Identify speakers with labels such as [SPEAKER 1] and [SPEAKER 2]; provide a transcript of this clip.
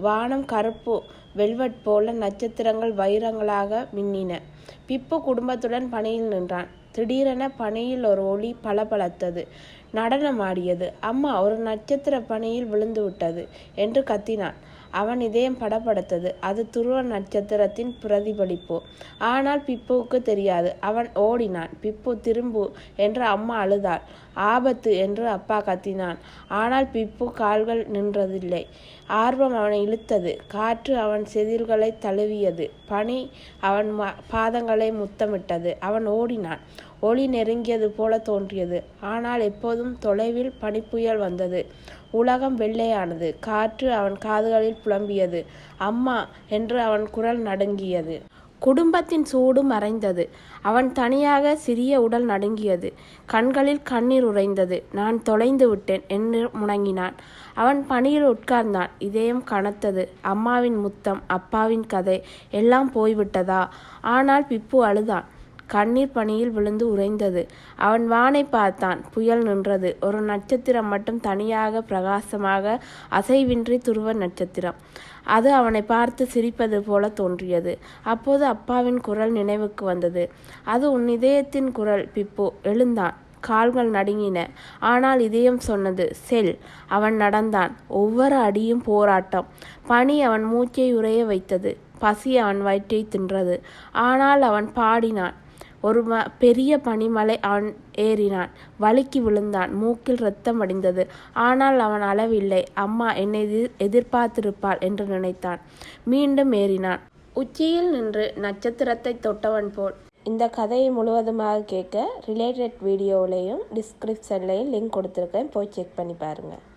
[SPEAKER 1] வானம் கருப்பு வெல்வெட் போல நட்சத்திரங்கள் வைரங்களாக மின்னின. பிப்பு குடும்பத்துடன் பணியில் நின்றான். திடீரென பனியில் ஒரு ஒளி பளபளத்தது. நடனமாடியது. அம்மா ஒரு நட்சத்திர பணியில் விழுந்து விட்டது என்று கத்தினான். அவன் இதயம் படப்படுத்தது அது துருவ நட்சத்திரத்தின் பிரதிபலிப்பு. ஆனால் பிப்புவுக்கு தெரியாது. அவன் ஓடினான். பிப்பு திரும்பு என்று அம்மா அழுதாள். ஆபத்து என்று அப்பா கத்தினான். ஆனால் பிப்பு கால்கள் நின்றதில்லை. ஆர்வம் அவனை இழுத்தது. காற்று அவன் செதில்களைத் தழுவியது. பனி அவன் பாதங்களை முத்தமிட்டது. அவன் ஓடினான். ஒளி நெருங்கியது போல தோன்றியது. ஆனால் எப்போதும் தொலைவில் பனிப்புயல் வந்தது. உலகம் வெள்ளையானது. காற்று அவன் காதுகளில் புலம்பியது. அம்மா என்று அவன் குரல் நடுங்கியது. குடும்பத்தின் சூடு மறைந்தது. அவன் தனியாக சிறிய உடல் நடுங்கியது. கண்களில் கண்ணீர் உறைந்தது. நான் தொலைந்து விட்டேன் என்று முணங்கினான் அவன் பனியில் உட்கார்ந்தான். இதயம் கனத்தது. அம்மாவின் முத்தம் அப்பாவின் கதை எல்லாம் போய்விட்டதா? ஆனால் பிப்பு அழுதான். கண்ணீர் பனியில் விழுந்து உறைந்தது. அவன் வானை பார்த்தான். புயல் நின்றது. ஒரு நட்சத்திரம் மட்டும் தனியாக பிரகாசமாக அசைவின்றி துருவ நட்சத்திரம். அது அவனை பார்த்து சிரிப்பது போல தோன்றியது. அப்போது அப்பாவின் குரல் நினைவுக்கு வந்தது. அது உன் இதயத்தின் குரல் பிப்பு. எழுந்தான். கால்கள் நடுங்கின. ஆனால் இதயம் சொன்னது செல். அவன் நடந்தான். ஒவ்வொரு அடியும் போராட்டம். பனி அவன் மூச்சை உறைய வைத்தது. பசி அவன் வயிற்றை தின்றது. ஆனால் அவன் பாடினான். ஒரு பெரிய பனிமலை அவன் ஏறினான். வழுக்கி விழுந்தான். மூக்கில் ரத்தம் வடிந்தது. ஆனால் அவன் அளவில்லை அம்மா என்னை எதிர்பார்த்திருப்பாள் என்று நினைத்தான். மீண்டும் ஏறினான். உச்சியில் நின்று நட்சத்திரத்தைத் தொட்டவன் போல். இந்த கதையை முழுவதுமாக கேட்க ரிலேட்டட் வீடியோவிலையும் டிஸ்கிரிப்ஷன்லையும் லிங்க் கொடுத்துருக்கேன். போய் செக் பண்ணி பாருங்கள்